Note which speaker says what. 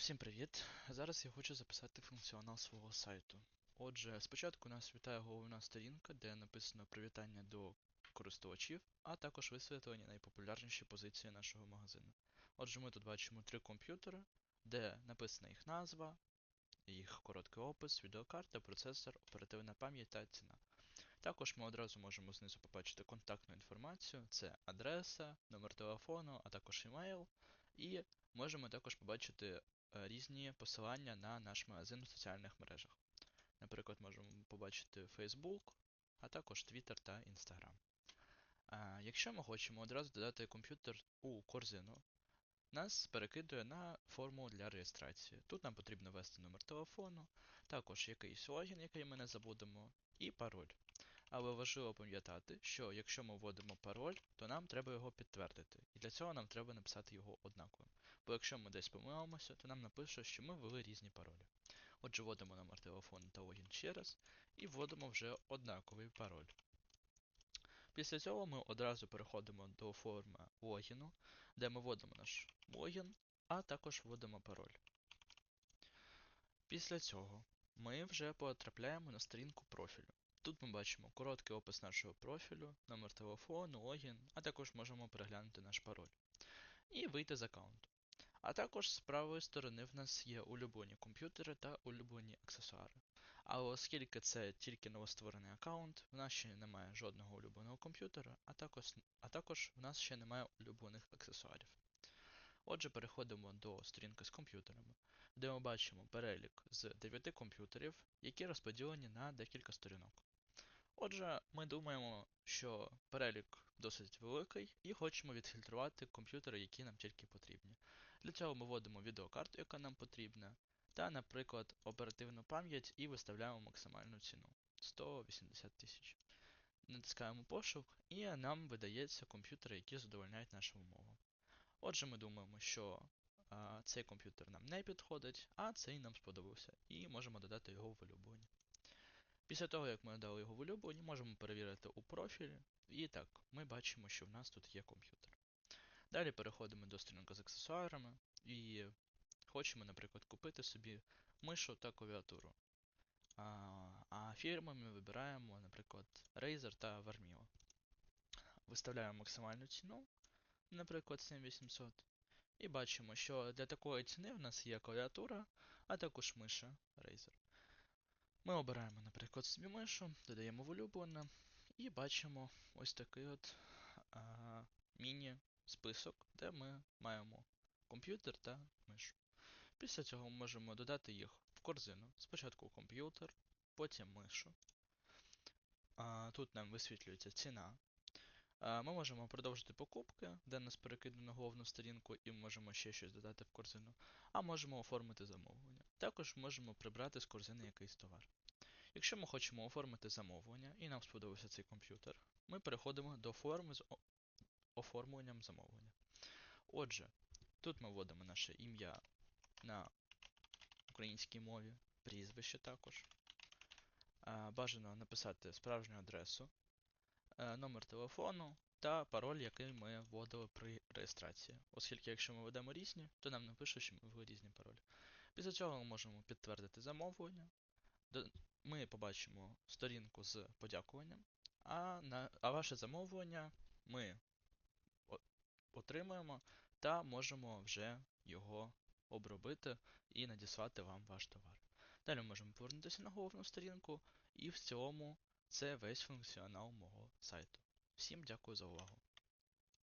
Speaker 1: Всім привіт! Зараз я хочу записати функціонал свого сайту. Отже, спочатку нас вітає головна сторінка, де написано привітання до користувачів, а також висвітлені найпопулярніші позиції нашого магазину. Отже, ми тут бачимо три комп'ютери, де написана їх назва, їх короткий опис, відеокарта, процесор, оперативна пам'ять та ціна. Також ми одразу можемо знизу побачити контактну інформацію, це адреса, номер телефону, а також емейл. І можемо також побачити різні посилання на наш магазин у соціальних мережах. Наприклад, можемо побачити Facebook, а також Twitter та Instagram. Якщо ми хочемо одразу додати комп'ютер у корзину, нас перекидує на форму для реєстрації. Тут нам потрібно ввести номер телефону, також якийсь логін, який ми не забудемо, і пароль. Але важливо пам'ятати, що якщо ми вводимо пароль, то нам треба його підтвердити. І для цього нам треба написати його однаковим. Бо якщо ми десь помилимося, то нам напише, що ми ввели різні паролі. Отже, вводимо номер телефону та логін ще раз, і вводимо вже однаковий пароль. Після цього ми одразу переходимо до форми логіну, де ми вводимо наш логін, а також вводимо пароль. Після цього ми вже потрапляємо на сторінку профілю. Тут ми бачимо короткий опис нашого профілю, номер телефону, логін, а також можемо переглянути наш пароль. І вийти з аккаунту. А також з правої сторони в нас є улюблені комп'ютери та улюблені аксесуари. Але оскільки це тільки новостворений аккаунт, в нас ще немає жодного улюбленого комп'ютера, а також, а також в нас ще немає улюблених аксесуарів. Отже, переходимо до сторінки з комп'ютерами, де ми бачимо перелік з 9 комп'ютерів, які розподілені на декілька сторінок. Отже, ми думаємо, що перелік досить великий, і хочемо відфільтрувати комп'ютери, які нам тільки потрібні. Для цього ми вводимо відеокарту, яка нам потрібна, та, наприклад, оперативну пам'ять і виставляємо максимальну ціну 180 тисяч. Натискаємо пошук, і нам видається комп'ютери, які задовольняють нашу умову. Отже, ми думаємо, що а, цей комп'ютер нам не підходить, а цей нам сподобався, і можемо додати його в улюблені. Після того, як ми дали його в улюблені, можемо перевірити у профілі. І так, ми бачимо, що в нас тут є комп'ютер. Далі переходимо до сторінки з аксесуарами і хочемо, наприклад, купити собі мишу та клавіатуру. А, а фірми ми вибираємо, наприклад, Razer та Varmio. Виставляємо максимальну ціну, наприклад, 7800. І бачимо, що для такої ціни в нас є клавіатура, а також миша Razer. Ми обираємо, наприклад, собі мишу, додаємо в улюблене і бачимо ось такий от міні-список, де ми маємо комп'ютер та мишу. Після цього ми можемо додати їх в корзину. Спочатку комп'ютер, потім мишу. А, Тут нам висвітлюється ціна. А, Ми можемо продовжити покупки, де нас перекидано на головну сторінку, і можемо ще щось додати в корзину, а можемо оформити замовлення. Також можемо прибрати з корзини якийсь товар. Якщо ми хочемо оформити замовлення і нам сподобався цей комп'ютер, ми переходимо до форми з оформленням замовлення. Отже, тут ми вводимо наше ім'я на українській мові, прізвище також. Бажано написати справжню адресу, номер телефону та пароль, який ми вводили при реєстрації. Оскільки, якщо ми ведемо різні, то нам напише, що ми ввели різні паролі. Після цього ми можемо підтвердити замовлення. Ми побачимо сторінку з подякуванням, а, на, а ваше замовлення ми отримуємо та можемо вже його обробити і надіслати вам ваш товар. Далі ми можемо повернутися на головну сторінку, і в цілому це весь функціонал мого сайту. Всім дякую за увагу.